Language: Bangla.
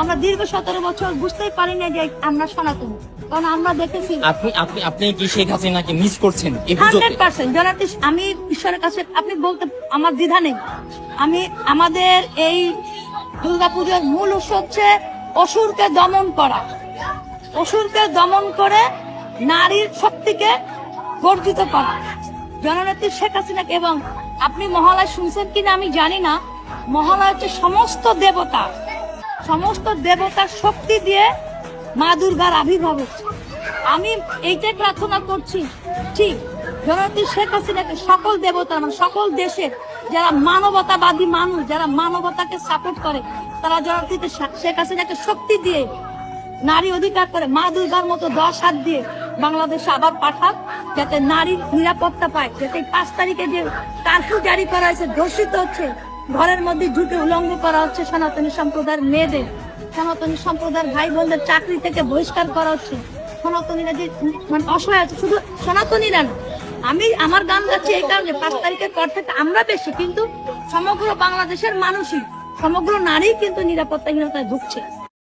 আমরা দীর্ঘ সতেরো বছর বুঝতেই পারি না যে আমরা সনাতন কারণ আমরা দেখেছি আপনি আপনি আপনি কি শেখ হাসিনাকে মিস করছেন হান্ড্রেড পার্সেন্ট। জনাতিস আমি ঈশ্বরের কাছে আপনি বলতে আমার দ্বিধা নেই। আমি আমাদের এই দুর্গাপুজোর মূল উৎস হচ্ছে অসুরকে দমন করা। অসুরকে দমন করে নারীর শক্তিকে গর্জিত করা। জননেত্রী শেখ হাসিনাকে এবং আপনি মহালয় শুনছেন কিনা আমি জানি না। মহালয় হচ্ছে সমস্ত দেবতা। সমস্ত দেবতার শক্তি দিয়ে মা দুর্গার আবির্ভাব হচ্ছে। আমি এইটাই প্রার্থনা করছি। ঠিক জননেত্রী শেখ হাসিনাকে সকল দেবতা মানে সকল দেশের যারা মানবতাবাদী মানুষ, যারা মানবতাকে সাপোর্ট করে, তারা জননেত্রী শেখ হাসিনাকে শক্তি দিয়ে, নারী অধিকার করে, মা দুর্গার মতো দশ হাত দিয়ে বাংলাদেশে আবার পাঠাক, যাতে নারীর নিরাপত্তা পায়। যাতে পাঁচ তারিখে যে কারফিউ জারি করা হয়েছে ধর্ষিত হচ্ছে ঘরের মধ্যে ঢুকে উলঙ্গ করা হচ্ছে সনাতনী সম্প্রদায়ের মেয়েদের। সনাতনী সম্প্রদায়ের ভাই বোনদের চাকরি থেকে বহিষ্কার করা হচ্ছে। সনাতনীরা যে মানে অসহায় আছে, শুধু সনাতনীরা না, আমি আমার গান গাচ্ছি এই কারণে পাঁচ তারিখের পর থেকে আমরা বেশি, কিন্তু সমগ্র বাংলাদেশের মানুষই, সমগ্র নারী কিন্তু নিরাপত্তাহীনতায় ভুগছে।